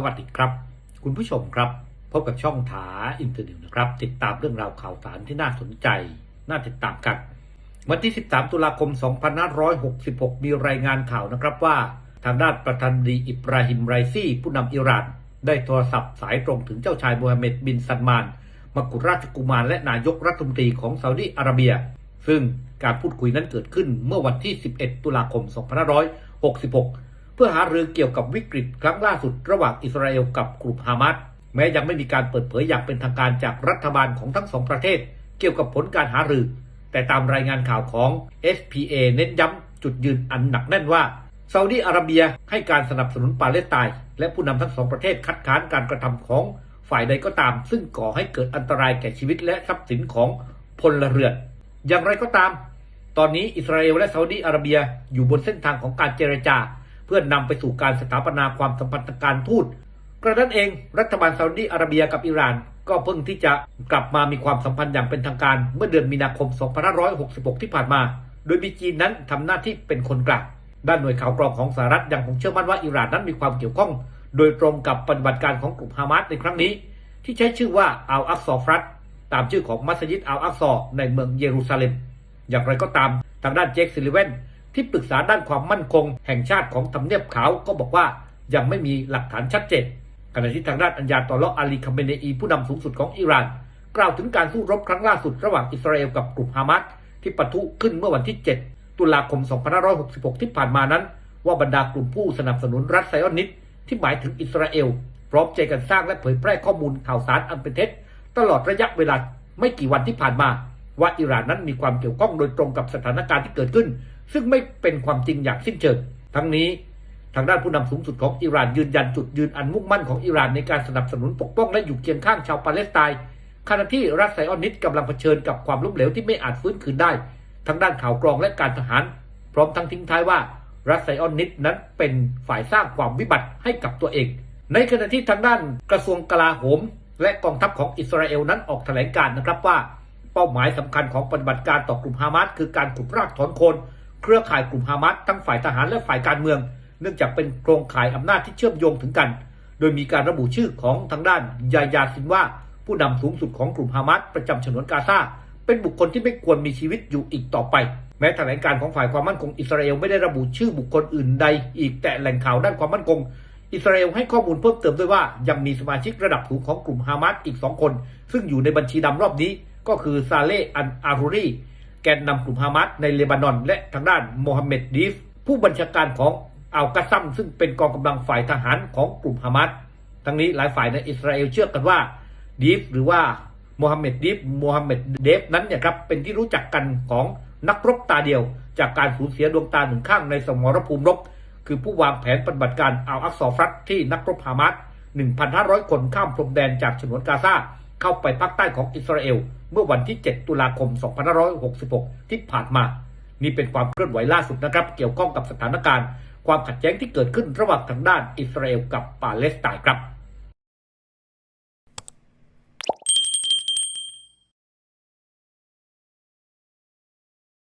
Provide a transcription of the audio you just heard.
สวัสดีครับ คุณผู้ชมครับ พบกับช่องถาอินเตอร์นิวนะครับ ติดตามเรื่องราวข่าวสารที่น่าสนใจ น่าติดตามกัน วันที่ 13 ตุลาคม 2566 มีรายงานข่าวนะครับว่า ทางด้านประธานาธิบดีอิบราฮิมไรซีผู้นำอิหร่าน ได้โทรศัพท์สายตรงถึงเจ้าชายโมฮัมเหม็ดบินซันมานมกุฎราชกุมารและนายกรัฐมนตรีของซาอุดิอาระเบีย ซึ่งการพูดคุยนั้นเกิดขึ้นเมื่อวันที่ 11 ตุลาคม 2566 พื่อหารือเกี่ยวกับวิกฤตครั้งล่าสุดระหว่างอิสราเอลกับกลุ่มฮามาสแม้ยังไม่มีการเปิดเผยอย่างเป็นทางการจากรัฐบาลของทั้งสองประเทศ เกี่ยวกับผลการหารือ แต่ตามรายงานข่าวของ SPA เน้นย้ำจุดยืนอันหนักแน่นว่าซาอุดีอาระเบียให้การสนับสนุนปาเลสไตน์และผู้นำทั้งสองประเทศคัดค้านการกระทำของฝ่ายใดก็ตาม ซึ่งก่อให้เกิดอันตรายแก่ชีวิตและทรัพย์สินของพลเรือน อย่างไรก็ตาม ตอนนี้อิสราเอลและซาอุดีอาระเบียอยู่บนเส้นทางของการเจรจา เพื่อนำไปสู่การสถาปนาความสัมพันธ์ทางการทูตกระนั้นเองรัฐบาลซาอุดีอาระเบียกับอิหร่าน ก็เพิ่งที่จะกลับมามีความสัมพันธ์อย่างเป็นทางการเมื่อเดือนมีนาคม 2566 ที่ผ่านมา โดยมีจีนนั้นทำหน้าที่เป็นคนกลางด้านหน่วยข่าวกรองของสหรัฐยังคงเชื่อมั่นว่าอิหร่านนั้นมีความเกี่ยวข้อง โดยตรงกับปฏิบัติการของกลุ่มฮามาสในครั้งนี้ ที่ใช้ชื่อว่าอัลอักซอฟรัตตามชื่อของมัสยิดอัลอักซอในเมืองเยรูซาเล็ม อย่างไรก็ตามทางด้านเจคซิลิเวน ที่ปรึกษาด้านความมั่นคง แห่งชาติของทำเนียบขาวก็บอกว่ายังไม่มีหลักฐานชัดเจนขณะที่ทางด้านอัญญาตอลออาลีคาเมเนอีผู้นำสูงสุดของอิหร่าน กล่าวถึงการสู้รบครั้งล่าสุดระหว่างอิสราเอลกับกลุ่มฮามาสที่ปะทุขึ้นเมื่อวันที่ 7 ตุลาคม 2566 ที่ผ่านมานั้น ว่าบรรดากลุ่มผู้สนับสนุนรัฐไซออนิสที่หมายถึงอิสราเอล พร้อมใจกันสร้างและเผยแพร่ข้อมูลข่าวสารอันเป็นเท็จ ตลอดระยะเวลาไม่กี่วันที่ผ่านมา ว่าอิหร่านนั้นมีความเกี่ยวข้องโดยตรงกับสถานการณ์ที่เกิดขึ้น ซึ่งไม่เป็นความจริงอย่างสิ้นเชิงทั้งนี้ทางด้านผู้นำสูงสุดของอิหร่านยืนยันจุดยืนอันมุ่งมั่นของอิหร่านในการสนับสนุนปกป้องและอยู่เคียงข้างชาวปาเลสไตน์ขณะที่รัฐไซออนิสต์กำลังเผชิญกับความล้มเหลวที่ไม่อาจฟื้นคืนได้ทั้งด้านข่าวกรองและการทหาร พร้อมทั้งทิ้งท้ายว่ารัฐไซออนิสต์นั้นเป็นฝ่ายสร้างความวิบัติให้กับตัวเอง ในขณะที่ทางด้านกระทรวงกลาโหม และกองทัพของอิสราเอลนั้นออกแถลงการนะครับว่า เป้าหมายสำคัญของปฏิบัติการต่อกลุ่มฮามาสคือการขุดรากถอนโคน เครือข่ายกลุ่มฮามาสทั้งฝ่ายทหารและฝ่ายการเมือง เนื่องจากเป็นโครงข่ายอำนาจที่เชื่อมโยงถึงกัน โดยมีการระบุชื่อของทางด้านยายาซินว่า ผู้นำสูงสุดของกลุ่มฮามาสประจำฉนวนกาซาเป็นบุคคลที่ไม่ควรมีชีวิตอยู่อีกต่อไป แม้แถลงการของฝ่ายความมั่นคงอิสราเอลไม่ได้ระบุชื่อบุคคลอื่นใด อีกแต่แหล่งข่าวด้านความมั่นคงอิสราเอลให้ข้อมูลเพิ่มเติมด้วยว่ายังมีสมาชิกระดับสูงของกลุ่มฮามาสอีกสองคน ซึ่งอยู่ในบัญชีดำรอบนี้ก็คือซาเลห์อันอารูรี แกนนำกลุ่มฮามาสในเลบานอน และทางด้านโมฮัมเหม็ดดีฟ ผู้บัญชาการของอัลกาซัมซึ่งเป็นกองกำลังฝ่ายทหารของกลุ่มฮามาสทั้งนี้หลายฝ่ายในอิสราเอลเชื่อกันว่าดีฟหรือว่าโมฮัมเหม็ดดีฟโมฮัมเหม็ดเดฟนั้นเนี่ยครับเป็นที่รู้จักกันของนักรบตาเดียว จากการสูญเสียดวงตาหนึ่งข้างในสมรภูมิรบ คือผู้วางแผนปฏิบัติการอัลอักซอฟรัตที่นักรบฮามาส1,500 คนข้ามพรมแดนจากฉนวนกาซา เข้าไปภาคใต้ของอิสราเอล เมื่อวันที่ 7 ตุลาคม 2566 ที่ผ่านมา นี่เป็นความเคลื่อนไหวล่าสุดนะครับ เกี่ยวข้องกับสถานการณ์ ความขัดแย้งที่เกิดขึ้นระหว่างทางด้านอิสราเอลกับปาเลสไตน์ครับ